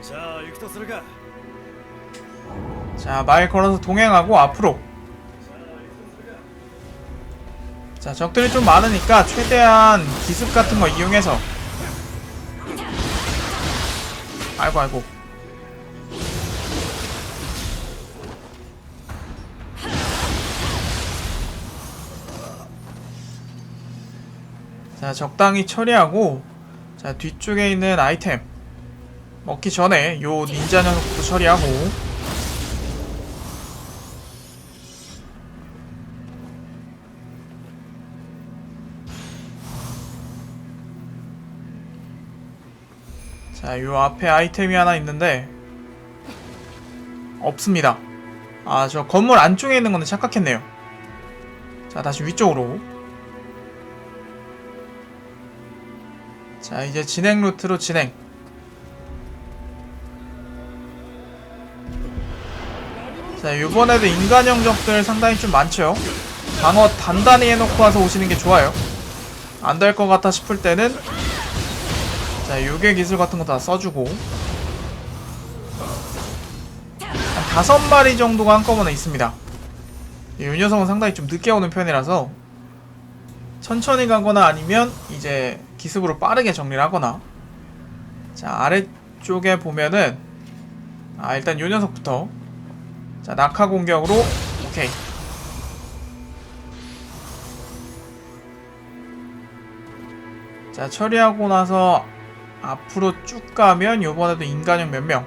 자, 육도 쓰르가. 자, 말 걸어서 동행하고 앞으로. 자, 적들이 좀 많으니까 최대한 기습 같은 거 이용해서. 아이고, 아이고. 자, 적당히 처리하고 자, 뒤쪽에 있는 아이템 먹기 전에 요 닌자 녀석부터 처리하고 자, 요 앞에 아이템이 하나 있는데 없습니다. 아, 저 건물 안쪽에 있는 건데 착각했네요. 자, 다시 위쪽으로. 자, 이제 진행 루트로 진행. 자, 요번에도 인간형 적들 상당히 좀 많죠. 방어 단단히 해놓고 와서 오시는 게 좋아요. 안 될 것 같아 싶을 때는 자, 요괴 기술 같은 거 다 써주고 한 다섯 마리 정도가 한꺼번에 있습니다. 이 녀석은 상당히 좀 늦게 오는 편이라서 천천히 가거나 아니면 이제 기습으로 빠르게 정리를 하거나 자, 아래쪽에 보면은 아, 일단 요 녀석부터 자, 낙하 공격으로 오케이 자, 처리하고 나서 앞으로 쭉 가면 요번에도 인간형 몇 명.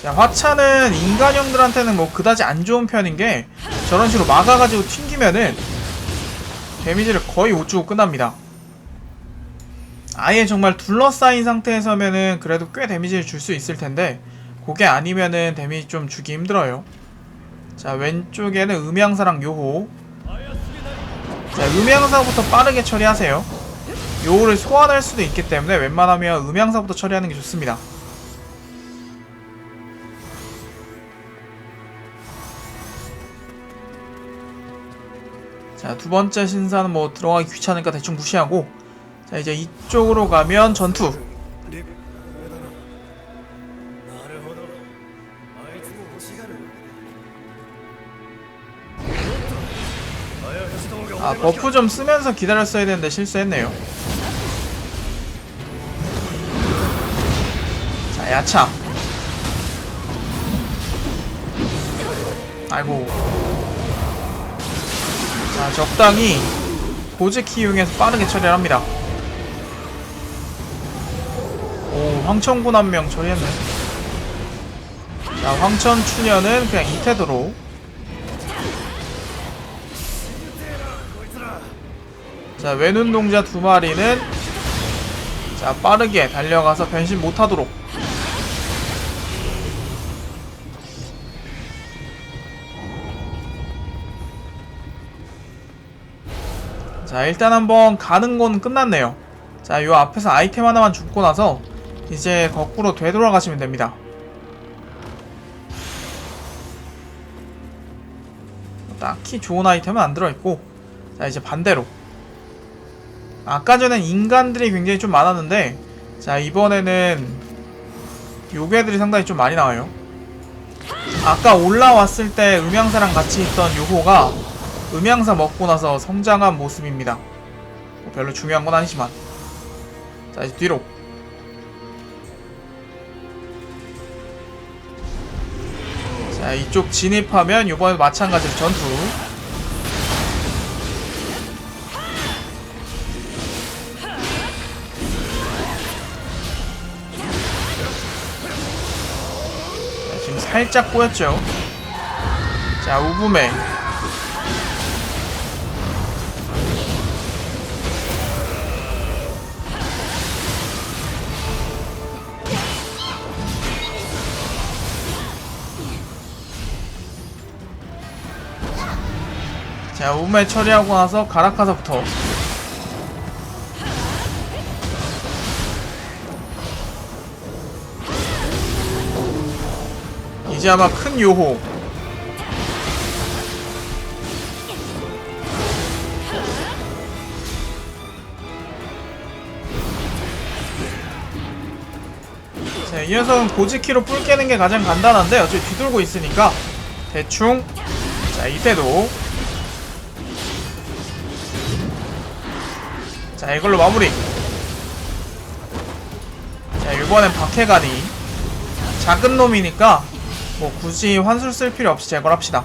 자, 화차는 인간형들한테는 뭐 그다지 안 좋은 편인 게 저런 식으로 막아가지고 튕기면은 데미지를 거의 못 주고 끝납니다. 아예 정말 둘러싸인 상태에서면은 그래도 꽤 데미지를 줄 수 있을 텐데 그게 아니면은 데미지 좀 주기 힘들어요. 자 왼쪽에는 음향사랑 요호. 자 음향사부터 빠르게 처리하세요. 요호를 소환할 수도 있기 때문에 웬만하면 음향사부터 처리하는 게 좋습니다. 자, 두 번째 신사는 뭐 들어가기 귀찮으니까 대충 무시하고 자, 이제 이쪽으로 가면 전투. 아, 버프 좀 쓰면서 기다렸어야 되는데 실수했네요. 자, 야차. 아이고. 아, 적당히 고즈키 이용해서 빠르게 처리를 합니다. 오, 황천군 한 명 처리했네. 자, 황천 추녀는 그냥 이태도로. 자, 외눈동자 두 마리는 자, 빠르게 달려가서 변신 못하도록 자 일단 한번 가는 건 끝났네요. 자 요 앞에서 아이템 하나만 줍고 나서 이제 거꾸로 되돌아가시면 됩니다. 딱히 좋은 아이템은 안 들어있고 자 이제 반대로. 아까 전엔 인간들이 굉장히 좀 많았는데 자 이번에는 요괴들이 상당히 좀 많이 나와요. 아까 올라왔을 때 음향사랑 같이 있던 요호가 음향사 먹고 나서 성장한 모습입니다. 뭐 별로 중요한 건 아니지만. 자 이제 뒤로. 자 이쪽 진입하면 요번에 마찬가지로 전투. 자, 지금 살짝 꼬였죠? 자 우부메 자 우부메 처리하고 나서 가라카사부터. 이제 아마 큰 요호. 자, 이 녀석은 고지키로 뿔 깨는 게 가장 간단한데 어차피 뒤돌고 있으니까 대충. 자 이때도 자 이걸로 마무리. 자 이번엔 박해가니 작은 놈이니까 뭐 굳이 환술 쓸 필요 없이 제거를 합시다.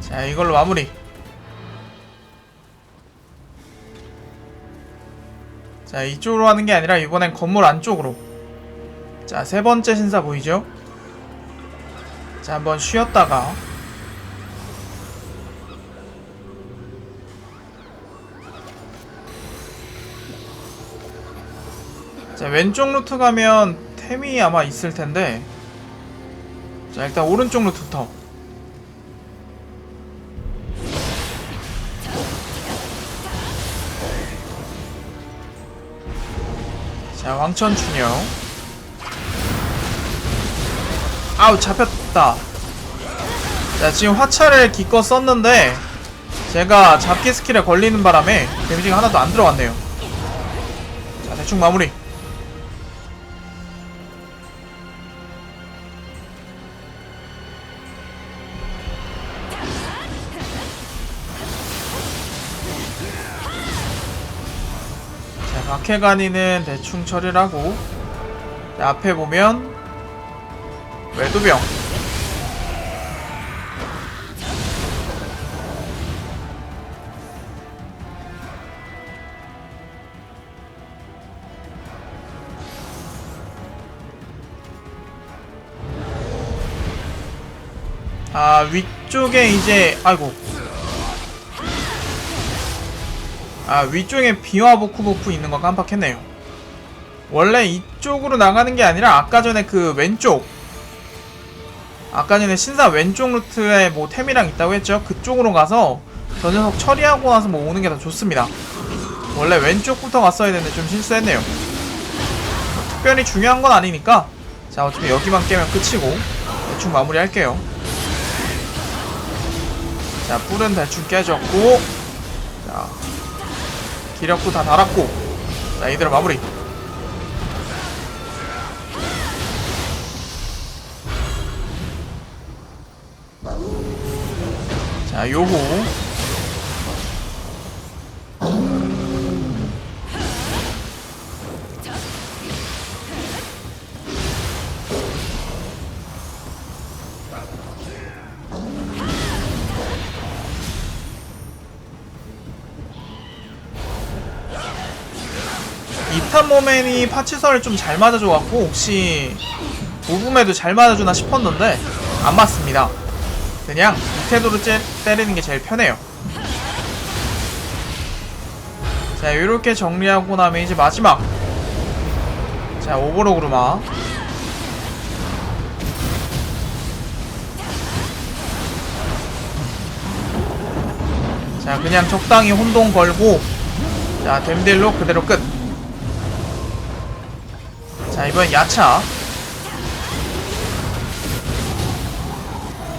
자 이걸로 마무리. 자 이쪽으로 하는 게 아니라 이번엔 건물 안쪽으로. 자 세 번째 신사 보이죠? 자 한번 쉬었다가. 자 왼쪽 루트 가면 템이 아마 있을 텐데. 자 일단 오른쪽 루트부터. 자 왕천 추녀 아우 잡혔다. 자 지금 화차를 기껏 썼는데 제가 잡기 스킬에 걸리는 바람에 데미지가 하나도 안 들어갔네요. 자 대충 마무리. 자 박해간이는 대충 처리를 하고 자, 앞에 보면 외도병 아 위쪽에 이제 아이고. 아 위쪽에 비와 보쿠보쿠 있는 거 깜빡했네요. 원래 이쪽으로 나가는 게 아니라 아까 전에 그 왼쪽 아까 전에 신사 왼쪽 루트에 뭐 템이랑 있다고 했죠? 그쪽으로 가서 저 녀석 처리하고 나서 뭐 오는 게 더 좋습니다. 원래 왼쪽부터 갔어야 되는데 좀 실수했네요. 뭐 특별히 중요한 건 아니니까. 자 어차피 여기만 깨면 끝이고 대충 마무리 할게요. 자 뿔은 대충 깨졌고. 자 기력도 다 달았고. 자 이대로 마무리 자 요호 이탄 모멘이 파치설을 좀 잘 맞아줘갖고 혹시 무붐에도 잘 맞아주나 싶었는데 안 맞습니다. 그냥 이태도로 째, 때리는 게 제일 편해요. 자 이렇게 정리하고 나면 이제 마지막. 자 오버로그루마. 자 그냥 적당히 혼동 걸고. 자 댐딜로 그대로 끝. 자 이번 야차